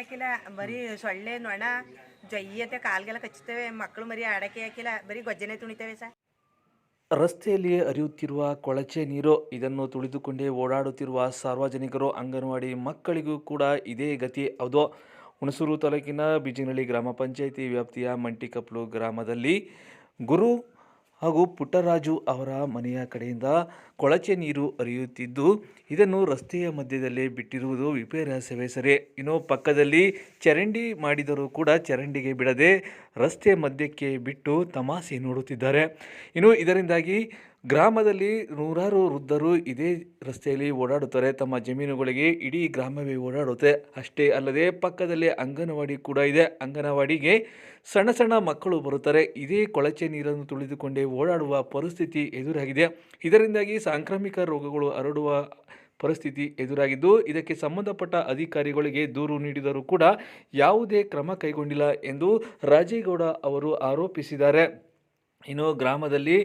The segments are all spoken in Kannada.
ಹಾಕಿಲ್ಲ, ಬರೀ ಸೊಳ್ಳೆ, ನೊಣ ಜೈಯತೆ ಕಾಲ್ಗೆಲ್ಲ ಕಚ್ಚುತ್ತವೆ, ಮಕ್ಕಳು ಮರಿ ಆಡಕ್ಕೆ ಹಾಕಿಲ್ಲ, ಬರೀ ಗೊಜ್ಜನೆ ತುಣಿತವೆ ಸರ್. ರಸ್ತೆಯಲ್ಲಿ ಹರಿಯುತ್ತಿರುವ ಕೊಳಚೆ ನೀರು, ಇದನ್ನು ತುಳಿದುಕೊಂಡೇ ಓಡಾಡುತ್ತಿರುವ ಸಾರ್ವಜನಿಕರು, ಅಂಗನವಾಡಿ ಮಕ್ಕಳಿಗೂ ಕೂಡ ಇದೇ ಗತಿ. ಹೌದು, ಹುಣಸೂರು ತಾಲೂಕಿನ ಬಿಜಿನಳ್ಳಿ ಗ್ರಾಮ ಪಂಚಾಯಿತಿ ವ್ಯಾಪ್ತಿಯ ಮಂಟಿಕಪ್ಲು ಗ್ರಾಮದಲ್ಲಿ ಗುರು ಹಾಗೂ ಪುಟ್ಟರಾಜು ಅವರ ಮನೆಯ ಕಡೆಯಿಂದ ಕೊಳಚೆ ನೀರು ಹರಿಯುತ್ತಿದ್ದು, ಇದನ್ನು ರಸ್ತೆಯ ಮಧ್ಯದಲ್ಲಿ ಬಿಟ್ಟಿರುವುದು ವಿಪರ್ಯಾಸವೇ ಸರಿ. ಇನ್ನು ಪಕ್ಕದಲ್ಲಿ ಚರಂಡಿ ಮಾಡಿದರೂ ಕೂಡ ಚರಂಡಿಗೆ ಬಿಡದೆ ರಸ್ತೆ ಮಧ್ಯಕ್ಕೆ ಬಿಟ್ಟು ತಮಾಷೆ ನೋಡುತ್ತಿದ್ದಾರೆ. ಇನ್ನು ಇದರಿಂದಾಗಿ ಗ್ರಾಮದಲ್ಲಿ ನೂರಾರು ವೃದ್ಧರು ಇದೇ ರಸ್ತೆಯಲ್ಲಿ ಓಡಾಡುತ್ತಾರೆ. ತಮ್ಮ ಜಮೀನುಗಳಿಗೆ ಇಡೀ ಗ್ರಾಮವೇ ಓಡಾಡುತ್ತೆ. ಅಷ್ಟೇ ಅಲ್ಲದೆ ಪಕ್ಕದಲ್ಲಿ ಅಂಗನವಾಡಿ ಕೂಡ ಇದೆ. ಅಂಗನವಾಡಿಗೆ ಸಣ್ಣ ಸಣ್ಣ ಮಕ್ಕಳು ಬರುತ್ತಾರೆ. ಇದೇ ಕೊಳಚೆ ನೀರನ್ನು ತುಳಿದುಕೊಂಡೇ ಓಡಾಡುವ ಪರಿಸ್ಥಿತಿ ಎದುರಾಗಿದೆ. ಇದರಿಂದಾಗಿ ಸಾಂಕ್ರಾಮಿಕ ರೋಗಗಳು ಹರಡುವ ಪರಿಸ್ಥಿತಿ ಎದುರಾಗಿದ್ದು, ಇದಕ್ಕೆ ಸಂಬಂಧಪಟ್ಟ ಅಧಿಕಾರಿಗಳಿಗೆ ದೂರು ನೀಡಿದರೂ ಕೂಡ ಯಾವುದೇ ಕ್ರಮ ಕೈಗೊಂಡಿಲ್ಲ ಎಂದು ರಾಜೇಗೌಡ ಅವರು ಆರೋಪಿಸಿದ್ದಾರೆ. ಇನ್ನು ಗ್ರಾಮದಲ್ಲಿ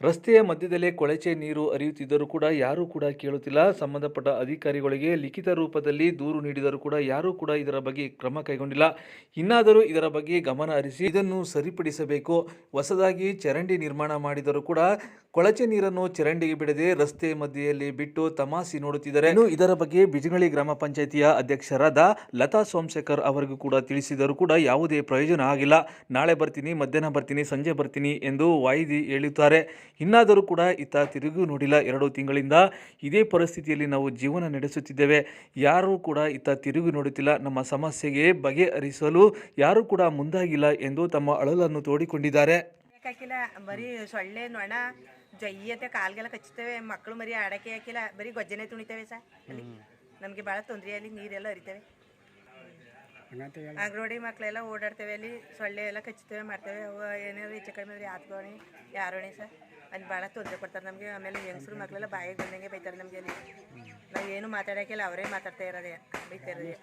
ರಸ್ತೆಯ ಮಧ್ಯದಲ್ಲೇ ಕೊಳಚೆ ನೀರು ಹರಿಯುತ್ತಿದ್ದರೂ ಕೂಡ ಯಾರೂ ಕೂಡ ಕೇಳುತ್ತಿಲ್ಲ. ಸಂಬಂಧಪಟ್ಟ ಅಧಿಕಾರಿಗಳಿಗೆ ಲಿಖಿತ ರೂಪದಲ್ಲಿ ದೂರು ನೀಡಿದರೂ ಕೂಡ ಯಾರೂ ಕೂಡ ಇದರ ಬಗ್ಗೆ ಕ್ರಮ ಕೈಗೊಂಡಿಲ್ಲ. ಇನ್ನಾದರೂ ಇದರ ಬಗ್ಗೆ ಗಮನ ಹರಿಸಿ ಇದನ್ನು ಸರಿಪಡಿಸಬೇಕು. ಹೊಸದಾಗಿ ಚರಂಡಿ ನಿರ್ಮಾಣ ಮಾಡಿದರೂ ಕೂಡ ಕೊಳಚೆ ನೀರನ್ನು ಚರಂಡಿಗೆ ಬಿಡದೆ ರಸ್ತೆ ಮಧ್ಯೆಯಲ್ಲಿ ಬಿಟ್ಟು ತಮಾಸಿ ನೋಡುತ್ತಿದ್ದಾರೆ. ಇನ್ನು ಇದರ ಬಗ್ಗೆ ಬಿಜನಹಳ್ಳಿ ಗ್ರಾಮ ಪಂಚಾಯಿತಿಯ ಅಧ್ಯಕ್ಷರಾದ ಲತಾ ಸೋಮಶೇಖರ್ ಅವರಿಗೂ ಕೂಡ ತಿಳಿಸಿದರೂ ಕೂಡ ಯಾವುದೇ ಪ್ರಯೋಜನ ಆಗಿಲ್ಲ. ನಾಳೆ ಬರ್ತೀನಿ ಮಧ್ಯಾಹ್ನ ಬರ್ತೀನಿ ಸಂಜೆ ಬರ್ತೀನಿ ಎಂದು ವಾಯಿದಿ ಹೇಳುತ್ತಾರೆ. ಇನ್ನಾದರೂ ಕೂಡ ಇತ್ತ ತಿರುಗೂ ನೋಡಿಲ್ಲ. ಎರಡು ತಿಂಗಳಿಂದ ಇದೇ ಪರಿಸ್ಥಿತಿಯಲ್ಲಿ ನಾವು ಜೀವನ ನಡೆಸುತ್ತಿದ್ದೇವೆ. ಯಾರೂ ಕೂಡ ಇತ್ತ ತಿರುಗಿ ನೋಡುತ್ತಿಲ್ಲ. ನಮ್ಮ ಸಮಸ್ಯೆಗೆ ಬಗೆಹರಿಸಲು ಯಾರೂ ಕೂಡ ಮುಂದಾಗಿಲ್ಲ ಎಂದು ತಮ್ಮ ಅಳಲನ್ನು ತೋಡಿಕೊಂಡಿದ್ದಾರೆ. ಬರೀ ಸೊಳ್ಳೆ ನೊಣ ಜೊಯ್ಯತೆ ಕಾಲ್ಗೆಲ್ಲ ಕಚ್ಚುತ್ತವೆ. ಮಕ್ಕಳು ಮರಿ ಆಡಕ್ಕೆ ಹಾಕಿಲ್ಲ ಬರೀ ಗೊಜ್ಜನೆ ತುಣಿತವೆ ಸರ್ ಅಲ್ಲಿ ನಮಗೆ ಭಾಳ ತೊಂದರೆ ಅಲ್ಲಿ ನೀರೆಲ್ಲ ಹರಿತವೆ. ಅಂಗನವಾಡಿ ಮಕ್ಕಳೆಲ್ಲ ಓಡಾಡ್ತೇವೆ ಅಲ್ಲಿ ಸೊಳ್ಳೆ ಎಲ್ಲ ಕಚ್ಚುತ್ತವೆ ಮಾಡ್ತೇವೆ. ಅವು ಏನಾದ್ರು ಹೆಚ್ಚು ಕಡಿಮೆ ಆದರೆ ಆತ್ಕೋಣಿ ಯಾರೋಣಿ ಸರ್ ಅಲ್ಲಿ ಭಾಳ ತೊಂದರೆ ಕೊಡ್ತಾರೆ ನಮಗೆ. ಆಮೇಲೆ ಹೆಂಗಸ್ರು ಮಕ್ಕಳೆಲ್ಲ ಬಾಯಿಗೆ ಬಂದಂಗೆ ಬೈತಾರೆ ನಮಗೆ ಅಲ್ಲಿ. ನಾವು ಏನು ಮಾತಾಡೋಕ್ಕಿಲ್ಲ ಅವರೇ ಮಾತಾಡ್ತಾ ಇರೋದೆ ಬೈತಾ ಇರೋದೇ.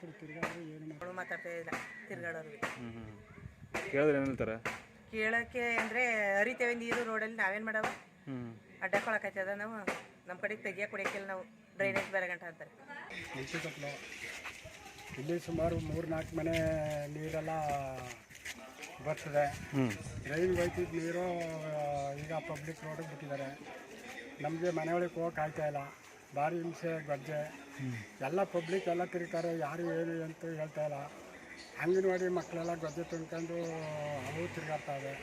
ಅವಳು ಮಾತಾಡ್ತಾ ಇಲ್ಲ ತಿರ್ಗಾಡೋರು. ಕೇಳಿದ್ರೆ ಕೇಳೋಕ್ಕೆ ಅಂದರೆ ಹರಿತೇವೆ ನೀರು ರೋಡಲ್ಲಿ ನಾವೇನು ಮಾಡವ? ಅಡ್ಡ ಕೊಳಕತ್ತದ ನಾವು. ನಮ್ಮ ಕಡೆಗೆ ತೆಗಿಯ ಕೊಡೋಕ್ಕಿಲ್ಲ ನಾವು. ಡ್ರೈನೇಜ್ ಬೇರೆ ಗಂಟ ಅಂತಾರೆ. ಇಲ್ಲಿ ಸುಮಾರು ಮೂರು ನಾಲ್ಕು ಮನೆ ನೀರೆಲ್ಲ ಬರ್ತದೆ. ಡ್ರೈನ್ ಹೋಯ್ತಿದ್ದ ನೀರು ಈಗ ಪಬ್ಲಿಕ್ ರೋಡಿಗೆ ಬಿಟ್ಟಿದ್ದಾರೆ. ನಮಗೆ ಮನೆಯೊಳಗೆ ಹೋಗಕ್ಕೆ ಆಗ್ತಾ ಇಲ್ಲ. ಭಾರಿ ಹಿಂಸೆ ಗಜ್ಜೆ ಎಲ್ಲ ಪಬ್ಲಿಕ್ ಎಲ್ಲ ತಿರುಗ್ತಾರೆ ಯಾರು ಏನು ಅಂತ ಹೇಳ್ತಾ ಇಲ್ಲ. ಅಂಗನವಾಡಿ ಮಕ್ಕಳೆಲ್ಲ ಗದ್ದೆ ತುಂಬ್ಕೊಂಡು ಅವು ತಿರುಗಾಡ್ತಾವೆ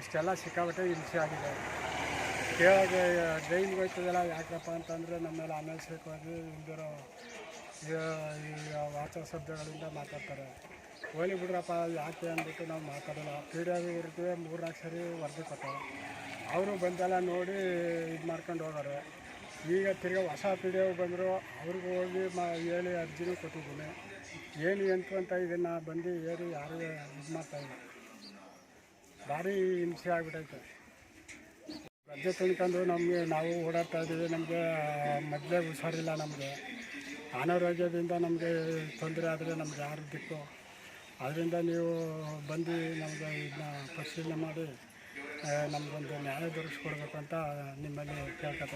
ಇಷ್ಟೆಲ್ಲ ಸಿಕ್ಕಾಬಟ್ಟೆ ಹಿಂಸೆ ಆಗಿದೆ. ಕೇಳೋಗೆ ಜೈಲಿಗೆ ಹೋಯ್ತದಲ್ಲ ಯಾಕಪ್ಪ ಅಂತಂದರೆ ನಮ್ಮೆಲ್ಲ ಅನವಶ್ಯಕವಾಗಿ ಇಲ್ದಿರೋ ವಾಚ ಶಬ್ದಗಳಿಂದ ಮಾತಾಡ್ತಾರೆ. ಹೋಲಿ ಬಿಡ್ರಪ್ಪ, ಯಾಕೆ ಅಂದ್ಬಿಟ್ಟು ನಾವು ಮಾತಾಡಲ್ಲ. ಪಿ ಡಿ ಇರ್ತೀವಿ ಮೂರು ನಾಲ್ಕು ಸರಿ ವರದಿ ಕೊಟ್ಟರು. ಅವರು ಬಂದೆಲ್ಲ ನೋಡಿ ಇದು ಮಾಡ್ಕೊಂಡು ಹೋಗೋರು ಈಗ ತಿರ್ಗಿ ಹೊಸ ಪಿ ಡಿ ಬಂದರು, ಅವ್ರಿಗೂ ಹೋಗಿ ಮಾ, ಹೇಳಿ ಅರ್ಜಿನೂ ಕೊಟ್ಟಿದ್ದೀನಿ. ಏನು ಎಂತು ಅಂತ ಇದನ್ನು ಬಂದು ಹೇಳಿ ಯಾರು ಇದು ಮಾಡ್ತಾಯಿಲ್ಲ ಭಾರಿ ಹಿಂಸೆ ಆಗ್ಬಿಟ್ಟೈತೆ ಗದ್ದೆ ತಿಳ್ಕೊಂಡು ನಮಗೆ ನಾವು ಓಡಾಡ್ತಾ ಇದ್ದೀವಿ. ನಮಗೆ ಮೊದಲೇ ಹುಷಾರಿಲ್ಲ ನಮಗೆ. ಅನಾರೋಗ್ಯದಿಂದ ನಮಗೆ ತೊಂದರೆ ಆದರೆ ನಮ್ಗೆ ಯಾರು ದಿಕ್ಕು. ಅದರಿಂದ ನೀವು ಬಂದು ನಮಗೆ ಇದನ್ನ ಪರಿಶೀಲನೆ ಮಾಡಿ ನಮಗೊಂದು ನ್ಯಾಯ ದೊರಕಿಸ್ಕೊಡ್ಬೇಕು ಅಂತ ನಿಮ್ಮಲ್ಲಿ ಕೇಳ್ಕೊತಾ